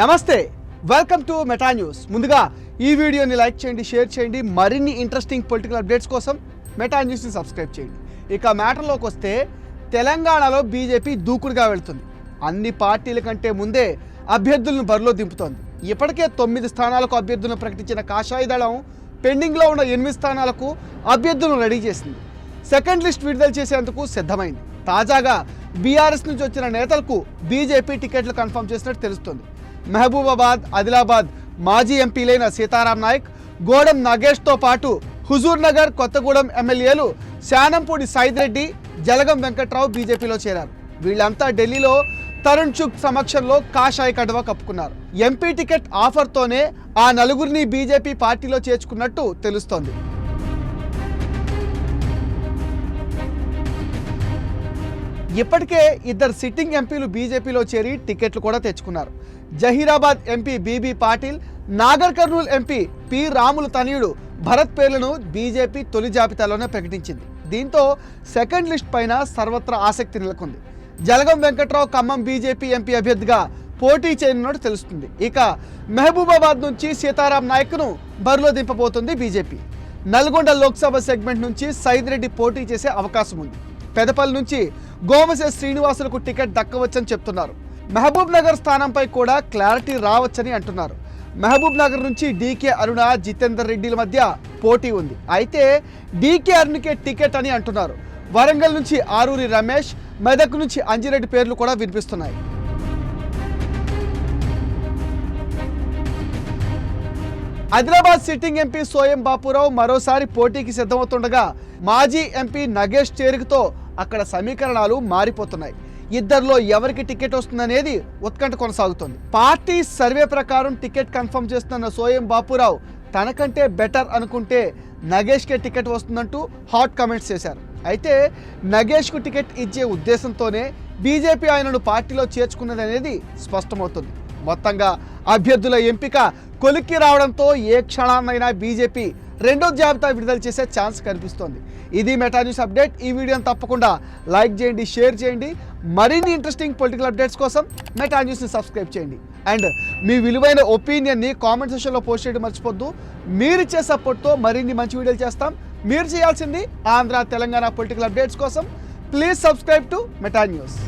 నమస్తే welcome to Meta news ముందుగా ఈ వీడియోని లైక్ చేయండి షేర్ చేయండి మరిన్ని ఇంట్రెస్టింగ్ పొలిటికల్ అప్డేట్స్ కోసం మెటా న్యూస్ని సబ్స్క్రైబ్ చేయండి. ఇక మ్యాటర్లోకి వస్తే తెలంగాణలో బీజేపీ దూకుడుగా వెళ్తుంది. అన్ని పార్టీల కంటే ముందే అభ్యర్థులను బరిలో దింపుతోంది. ఇప్పటికే తొమ్మిది స్థానాలకు అభ్యర్థులను ప్రకటించిన కాషాయ దళం పెండింగ్లో ఉన్న ఎనిమిది స్థానాలకు అభ్యర్థులను రెడీ చేసింది. సెకండ్ లిస్ట్ విడుదల చేసేందుకు సిద్ధమైంది. తాజాగా బీఆర్ఎస్ నుంచి వచ్చిన నేతలకు బీజేపీ టికెట్లు కన్ఫర్మ్ చేసినట్టు తెలుస్తుంది. మహబూబాబాద్ ఆదిలాబాద్ మాజీ ఎంపీలైన సీతారాం నాయక్ గోడం నాగేష్తో పాటు హుజూర్ నగర్ కొత్తగూడెం ఎమ్మెల్యేలు శానంపూడి సైద్ జలగం వెంకట్రావు బీజేపీలో చేరారు. వీళ్ళంతా ఢిల్లీలో తరుణ్ చుక్ సమక్షంలో కాషాయ కడవ కప్పుకున్నారు. ఎంపీ టికెట్ ఆఫర్తోనే ఆ నలుగురిని బీజేపీ పార్టీలో చేర్చుకున్నట్టు తెలుస్తోంది. ఇప్పటికే ఇద్దరు సిట్టింగ్ ఎంపీలు బీజేపీలో చేరి టికెట్లు కూడా తెచ్చుకున్నారు. Zaheerabad MP BB Patil Nagar Kurnool MP P Ramulu తనయుడు భరత్ పేర్లను బీజేపీ తొలి జాబితాలోనే ప్రకటించింది. దీంతో సెకండ్ లిస్ట్ పైన సర్వత్రా ఆసక్తి నెలకొంది. జలగం వెంకట్రావు ఖమ్మం బీజేపీ ఎంపీ అభ్యర్థిగా పోటీ చేయనున్నట్టు తెలుస్తుంది. ఇక మహబూబాబాద్ నుంచి సీతారాం నాయక్ను బరిలో దింపబోతుంది బీజేపీ. నల్గొండ లోక్సభ సెగ్మెంట్ నుంచి సైద్ రెడ్డి పోటీ చేసే అవకాశం ఉంది పెదపల్లి నుంచి గోమసే శ్రీనివాసులకు టికెట్ దక్కవచ్చని చెప్తున్నారు. మహబూబ్ నగర్ స్థానంపై కూడా క్లారిటీ రావచ్చని అంటున్నారు. మహబూబ్ నగర్ నుంచి డీకే అరుణ జితేందర్ రెడ్డిల మధ్య పోటీ ఉంది. అయితే డీకే అరుణకే టికెట్ అని అంటున్నారు. వరంగల్ నుంచి ఆరూరి రమేష్ మెదక్ నుంచి అంజిరెడ్డి పేర్లు కూడా వినిపిస్తున్నాయి. ఆదిలాబాద్ సిట్టింగ్ ఎంపీ సోయం బాపురావు మరోసారి పోటీకి సిద్ధమవుతుండగా మాజీ ఎంపీ నగేష్ చేరికతో అక్కడ సమీకరణాలు మారిపోతున్నాయి. ఇద్దరిలో ఎవరికి టికెట్ వస్తుందనేది ఉత్కంఠ కొనసాగుతోంది. పార్టీ సర్వే ప్రకారం టికెట్ కన్ఫర్మ్ చేస్తున్న సోయం బాపురావు తనకంటే బెటర్ అనుకుంటే నగేష్కే టికెట్ వస్తుందంటూ హాట్ కామెంట్స్ చేశారు. అయితే నగేష్కు టికెట్ ఇచ్చే ఉద్దేశంతోనే బీజేపీ ఆయనను పార్టీలో చేర్చుకున్నది అనేది స్పష్టమవుతుంది. మొత్తంగా అభ్యర్థుల ఎంపిక కొలిక్కి రావడంతో ఏ క్షణాన్నైనా బీజేపీ రెండో జాబితా విడుదల చేసే ఛాన్స్ కనిపిస్తోంది. ఇది మెటా న్యూస్ అప్డేట్ ఈ వీడియోని తప్పకుండా లైక్ చేయండి షేర్ చేయండి. మరిన్ని ఇంట్రెస్టింగ్ పొలిటికల్ అప్డేట్స్ కోసం మెటా న్యూస్ని సబ్స్క్రైబ్ చేయండి. అండ్ మీ విలువైన ఒపీనియన్ని కామెంట్ సెషన్లో పోస్ట్ చేయడం మర్చిపోద్దు. మీరు ఇచ్చే సపోర్ట్తో మరిన్ని మంచి వీడియోలు చేస్తాం. మీరు చేయాల్సింది ఆంధ్ర తెలంగాణ పొలిటికల్ అప్డేట్స్ కోసం. Please subscribe to Meta news